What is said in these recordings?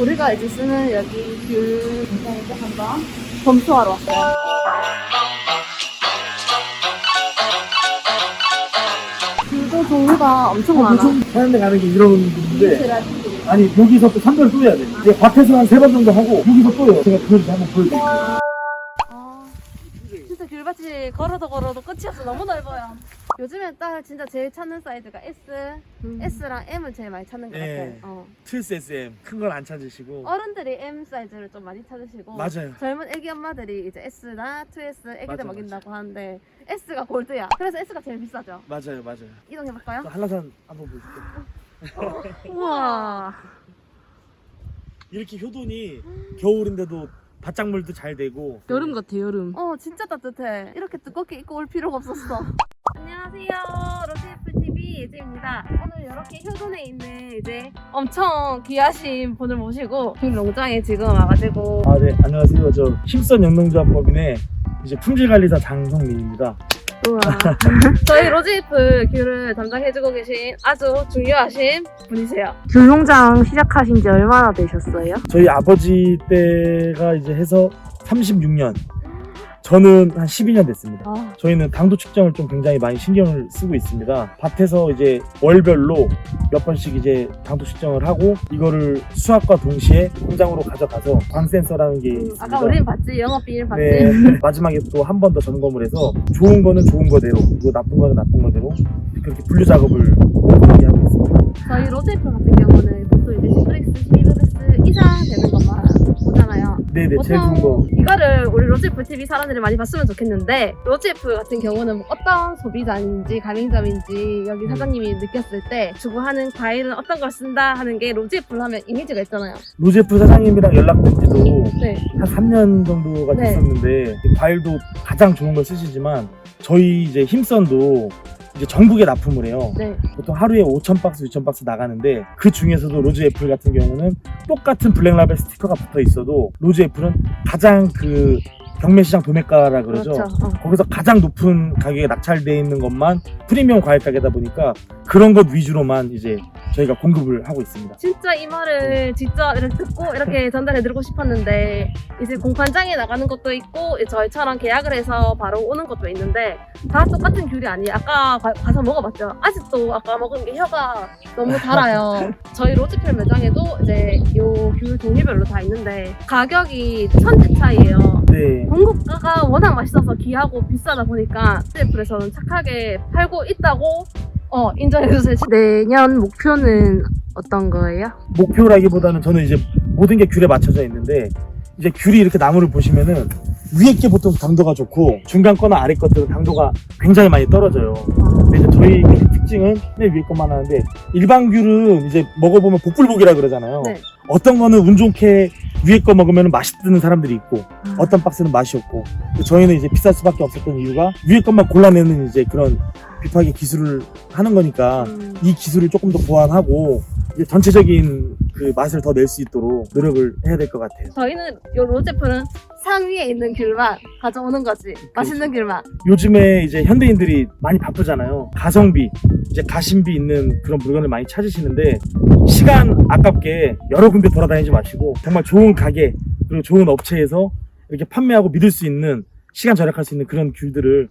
우리가 이제 쓰는 여기 귤 공장에서 한번 검수하러 왔어요. 귤도 종류가 엄청 많아. 보통 하는데 가는 게 이런 분인데 미스라지. 아니 여기서 또 3개월 또 해야 돼 이제 밭에서 한 세 번 정도 하고 여기서 또 해요 제가 그걸 한번 보여드릴게요 아, 진짜 귤밭이 걸어도 걸어도 끝이 없어. 너무 넓어요. 요즘엔 딱 진짜 제일 찾는 사이즈가 S, S랑 M을 제일 많이 찾는 것 네. 같아요. 어. 트위스 SM 큰 걸 안 찾으시고 어른들이 M 사이즈를 좀 많이 찾으시고 맞아요 젊은 애기 엄마들이 이제 S나 2S 애기들 맞아, 먹인다고 하는데 S가 골드야. 그래서 S가 제일 비싸죠. 맞아요 맞아요 이동해 볼까요? 또 한라산 한번 보여줄게요 우와. 이렇게 효돈이 겨울인데도 바짝물도 잘 되고 여름 같아 여름. 어 진짜 따뜻해. 이렇게 두껍게 입고 올 필요가 없었어. 안녕하세요. 로지프 TV 예지입니다. 오늘 이렇게 효돈에 있는 이제 엄청 귀하신 분을 모시고 귤 농장에 지금 와가지고 아 네 안녕하세요 저 힘선 영농조합법인의 이제 품질관리사 장성민입니다 우와. 저희 로지프 귤을 담당해주고 계신 아주 중요하신 분이세요. 귤농장 시작하신 지 얼마나 되셨어요? 저희 아버지 때가 이제 해서 36년 저는 한 12년 됐습니다 아, 저희는 당도 측정을 좀 굉장히 많이 신경을 쓰고 있습니다. 밭에서 이제 월별로 몇 번씩 이제 당도 측정을 하고 이거를 수확과 동시에 공장으로 가져가서 광 센서라는 게 있습니다. 아까 우린 봤지 영업 비밀 봤지. 네, 마지막에 또 한 번 더 점검을 해서 좋은 거는 좋은 거대로 그리고 나쁜 거는 나쁜 거대로 그렇게 분류 작업을 꼼꼼하게 하고 있습니다. 저희 로제프 같은 경우는 보통 이제 10브릭스, 12브릭스 이상 되는 것만 보잖아요. 네네 제일 좋은 거 이거를 우리 로제프 TV 사람들이 많이 봤으면 좋겠는데 로제프 같은 경우는 뭐 어떤 소비자인지 가맹점인지 여기 사장님이 느꼈을 때 주고하는 과일은 어떤 걸 쓴다 하는 게 로제프를 하면 이미지가 있잖아요. 로제프 사장님이랑 연락된 지도 네. 한 3년 정도가 네. 됐었는데 과일도 가장 좋은 걸 쓰시지만 저희 이제 힘선도 이제 전국에 납품을 해요. 네. 보통 하루에 5천 박스, 6천 박스 나가는데 그 중에서도 로즈 애플 같은 경우는 똑같은 블랙라벨 스티커가 붙어 있어도 로즈 애플은 가장 그 경매시장 도매가라 그러죠. 그렇죠. 어. 거기서 가장 높은 가격에 낙찰되어 있는 것만 프리미엄 과일 가게다 보니까 그런 것 위주로만 이제 저희가 공급을 하고 있습니다. 진짜 이 말을 직접 이렇게 듣고 이렇게 전달해 드리고 싶었는데 이제 공판장에 나가는 것도 있고 저희처럼 계약을 해서 바로 오는 것도 있는데 다 똑같은 귤이 아니에요. 아까 가, 가서 먹어봤죠. 아직도 아까 먹은 게 혀가 너무 달아요. 저희 로즈필 매장에도 이제 요귤 종류별로 다 있는데 가격이 천지 차이예요. 네. 공급가가 워낙 맛있어서 귀하고 비싸다 보니까 로즈필에서는 착하게 팔고 있다고 어 인정해주세요. 내년 목표는 어떤 거예요? 목표라기보다는 저는 이제 모든 게 귤에 맞춰져 있는데 이제 귤이 이렇게 나무를 보시면은 위에 게 보통 당도가 좋고 중간 거나 아래 것들은 당도가 굉장히 많이 떨어져요. 근데 이제 저희 귤 특징은 맨 위에 것만 하는데 일반 귤은 이제 먹어보면 복불복이라 그러잖아요. 네. 어떤 거는 운 좋게 위에 거 먹으면 맛이 드는 사람들이 있고 어떤 박스는 맛이 없고 저희는 이제 비쌀 수밖에 없었던 이유가 위에 것만 골라내는 이제 그런 비파기 기술을 하는 거니까 음. 이 기술을 조금 더 보완하고 이제 전체적인 그 맛을 더 낼 수 있도록 노력을 해야 될 것 같아요. 저희는 요 로제프는 상위에 있는 귤만 가져오는 거지. 맛있는 귤만. 요즘에 이제 현대인들이 많이 바쁘잖아요. 가성비, 이제 가심비 있는 그런 물건을 많이 찾으시는데 시간 아깝게 여러 군데 돌아다니지 마시고 정말 좋은 가게 그리고 좋은 업체에서 이렇게 판매하고 믿을 수 있는 시간 절약할 수 있는 그런 귤들을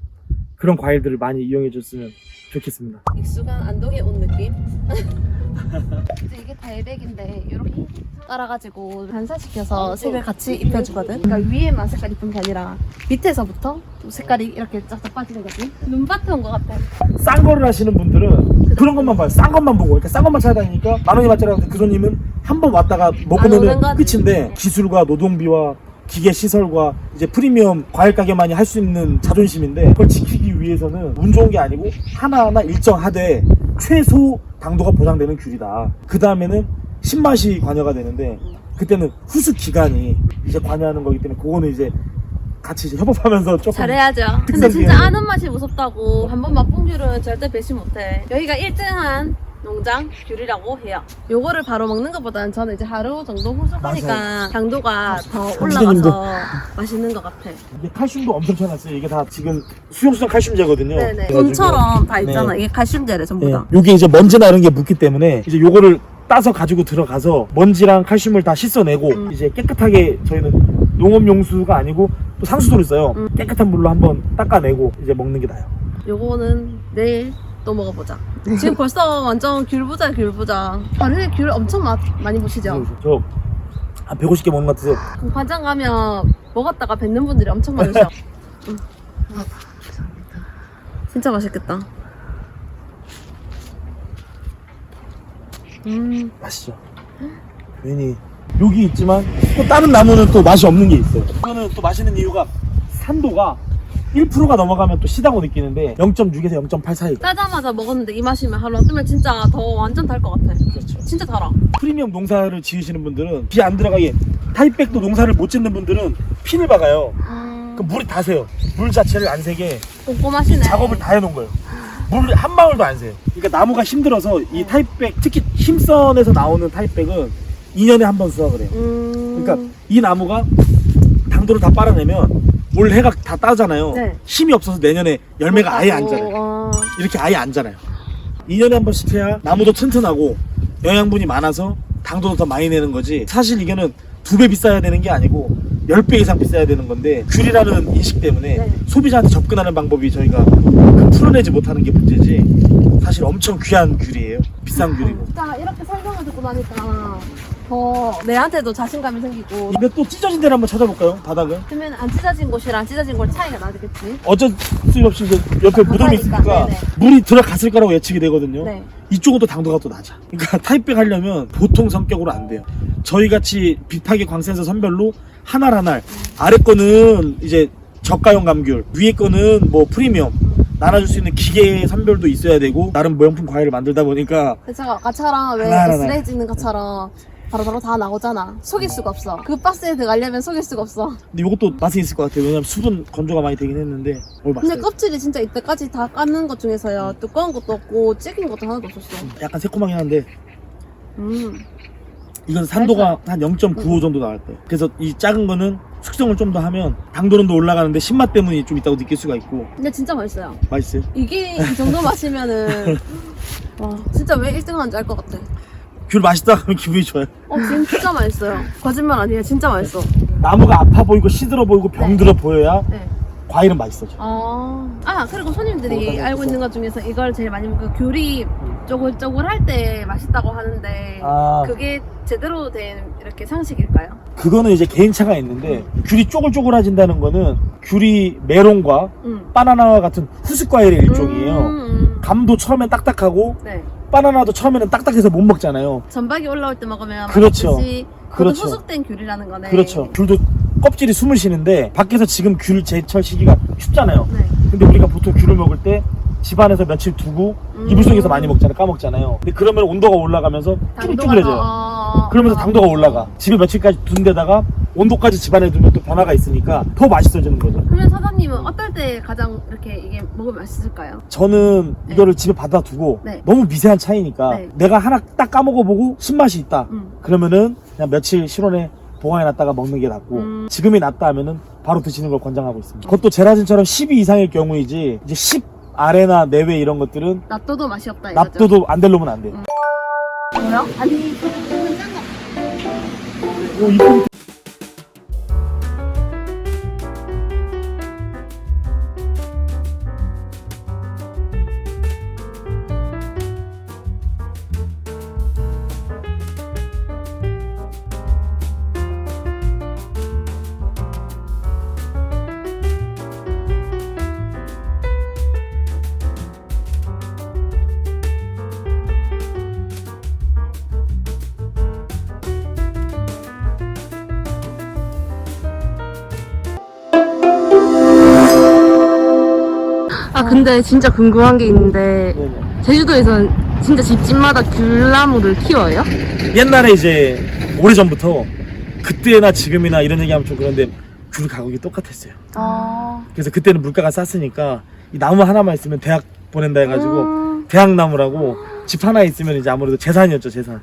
그런 과일들을 많이 이용해 줬으면 좋겠습니다. 익숙한 안동에 온 느낌? 이제 이게 달백인데 이렇게 깔아가지고 반사시켜서 색을 같이 입혀주거든. 그러니까 위에만 색깔 입은 게 아니라 밑에서부터 또 색깔이 이렇게 쫙쫙 빠지는 거지. 눈밭에 온 것 같아. 싼 거를 하시는 분들은 그런 것만 봐요. 싼 것만 보고 이렇게 싼 것만 찾아다니니까 만 원이. 근데 그 손님은 한 번 왔다가 먹으면은 오는 거지. 끝인데 기술과 노동비와 기계 시설과 이제 프리미엄 과일 가게만이 할 수 있는 자존심인데 그걸 지키기 위해서는 운 좋은 게 아니고 하나하나 일정하되 최소 당도가 보장되는 귤이다. 그 다음에는 신맛이 관여가 되는데 그때는 후수 기간이 이제 관여하는 거기 때문에 그거는 이제 같이 이제 협업하면서 조금 잘해야죠. 근데 진짜 아는 맛이 무섭다고 한 번 맛본 귤은 절대 배신 못해. 여기가 1등한 농장 귤이라고 해요. 요거를 바로 먹는 것보다는 저는 이제 하루 정도 후숙하니까 당도가 더 선생님도. 올라가서 맛있는 것 같아. 이게 칼슘도 엄청 쳐놨어요. 이게 다 지금 수용수정 칼슘제거든요. 네네. 그래가지고 돈처럼 다 있잖아. 네. 이게 칼슘제래 전부 예, 다. 요게 이제 먼지나 이런 게 묻기 때문에 이제 요거를 따서 가지고 들어가서 먼지랑 칼슘을 다 씻어내고 음. 이제 깨끗하게 저희는 농업 용수가 아니고 또 상수도를 써요. 음. 깨끗한 물로 한번 닦아내고 이제 먹는 게 나아요. 요거는 내일 또 먹어보자. 지금 벌써 완전 귤부자 귤부자. 하루에 귤 엄청 마, 많이 보시죠? 저 한 150개 먹는 것 같아서 공판장 가면 먹었다가 뱉는 분들이 엄청 많으셔. 음. 진짜 맛있겠다. 음, 맛있죠. 괜히 여기 있지만 또 다른 나무는 또 맛이 없는 게 있어요. 이거는 또 맛있는 이유가 산도가 1%가 넘어가면 또 시다고 느끼는데 0.6에서 0.8 사이. 따자마자 먹었는데 이 맛이면 하루 뜨면 진짜 더 완전 달 것 같아. 그렇죠. 진짜 달아. 프리미엄 농사를 지으시는 분들은 비 안 들어가게 타입백도 농사를 못 짓는 분들은 핀을 박아요. 음, 그럼 물이 다 새요. 물 자체를 안 새게 꼼꼼하시네. 작업을 다 해놓은 거예요. 물 한 방울도 안 새요. 그러니까 나무가 힘들어서 이 타입백 특히 힘선에서 나오는 타입백은 2년에 한 번 수확을 해요. 음, 그러니까 이 나무가 당도를 다 빨아내면 올 해가 다 따잖아요. 네. 힘이 없어서 내년에 열매가 아예 안 자라요. 어, 이렇게 아예 안 자라요. 2년에 한 번씩 해야 나무도 튼튼하고 영양분이 많아서 당도도 더 많이 내는 거지. 사실 이거는 두 배 비싸야 되는 게 아니고 10배 이상 비싸야 되는 건데 귤이라는 인식 때문에 네. 소비자한테 접근하는 방법이 저희가 그 풀어내지 못하는 게 문제지 사실 엄청 귀한 귤이에요. 비싼 귤이고. 자 이렇게 설명을 듣고 나니까 더 내한테도 자신감이 생기고 근데 또 찢어진 데를 한번 찾아볼까요? 바닥을. 그러면 안 찢어진 곳이랑 찢어진 곳 차이가 나겠지? 어쩔 수 없이 이제 옆에 아, 무덤이. 있으니까 네네. 물이 들어갔을 거라고 예측이 되거든요. 네. 이쪽은 또 당도가 또 낮아. 그러니까 타입백 하려면 보통 성격으로 안 돼요. 저희 같이 비파기 광센서 선별로 하나 하나 아래 거는 이제 저가형 감귤, 위에 거는 뭐 프리미엄 나눠줄 수 있는 기계 선별도 있어야 되고 나름 모형품 과일을 만들다 보니까 그래서 아까처럼 왜 하나 하나. 엑스레이 찍는 것처럼 바로바로 다 나오잖아. 속일 수가 없어. 그 박스에 들어가려면 속일 수가 없어. 근데 이것도 맛이 있을 것 같아요. 왜냐면 수분 건조가 많이 되긴 했는데 오늘 근데 맛있어요. 껍질이 진짜 이때까지 다 까는 것 중에서요. 두꺼운 것도 없고 찌긴 것도 하나도 없었어. 약간 새콤하긴 한데 음. 이건 산도가 한 0.95 정도 나올 거예요. 그래서 이 작은 거는 숙성을 좀 더 하면 당도는 더 올라가는데 신맛 때문에 좀 있다고 느낄 수가 있고 근데 진짜 맛있어요. 맛있어요. 이게 이 정도 마시면은 와 진짜 왜 1등 하는지 알 것 같아. 귤 맛있다 하면 기분이 좋아요. 어 진짜 맛있어요. 거짓말 아니에요. 진짜 맛있어. 나무가 아파 보이고 시들어 보이고 병들어 보여야 네. 과일은 맛있어져. 아, 아 그리고 손님들이 어, 알고 있는 것 중에서 이걸 제일 많이 먹고 귤이 쪼글쪼글할 때 맛있다고 하는데 아 그게 제대로 된 이렇게 상식일까요? 그거는 이제 개인차가 있는데 귤이 쪼글쪼글해진다는 거는 귤이 메론과 음. 바나나와 같은 후식 과일의 일종이에요. 음, 음. 감도 처음엔 딱딱하고 네. 바나나도 처음에는 딱딱해서 못 먹잖아요. 전박이 올라올 때 먹으면 그렇죠. 맛있듯이 그렇죠. 후숙된 귤이라는 거네. 그렇죠. 귤도 껍질이 숨을 쉬는데 밖에서 지금 귤 제철 시기가 춥잖아요. 네. 근데 우리가 보통 귤을 먹을 때 집안에서 며칠 두고 음. 이불 속에서 많이 먹잖아요. 까먹잖아요. 근데 그러면 온도가 올라가면서 당도가 쭈글쭈글해져요. 더- 그러면서 당도가 올라가. 집에 며칠까지 둔 데다가 온도까지 집안에 두면 또 변화가 있으니까 더 맛있어지는 거죠. 그러면 사장님은 어떨 때 가장 이렇게 이게 먹으면 맛있을까요? 저는 네. 이거를 집에 받아 두고 네. 너무 미세한 차이니까 네. 내가 하나 딱 까먹어 보고 신맛이 있다. 음. 그러면은 그냥 며칠 실온에 보관해 놨다가 먹는 게 낫고 음. 지금이 낫다 하면은 바로 드시는 걸 권장하고 있습니다. 그것도 제라진처럼 12 이상일 경우이지 이제 10 아래나 내외 이런 것들은 납도도 맛이 없다 이거죠? 납도도 안 될 놈은 안 돼. 음. 아니 그거는 짠 거. 오, 이쁜 근데 진짜 궁금한 게 있는데 네네. 제주도에서는 진짜 집집마다 귤나무를 키워요? 옛날에 이제 오래전부터 그때나 지금이나 이런 얘기하면 좀 그런데 귤 가격이 똑같았어요. 아. 그래서 그때는 물가가 쌌으니까 이 나무 하나만 있으면 대학 보낸다 해가지고 음. 대학 나무라고 집 하나 있으면 이제 아무래도 재산이었죠 재산.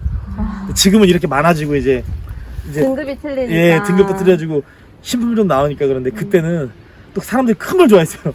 근데 지금은 이렇게 많아지고 이제 이제 등급이 틀리니까. 예 등급도 틀려지고 신품 좀 나오니까 그런데 그때는 또 사람들이 큰 걸 좋아했어요.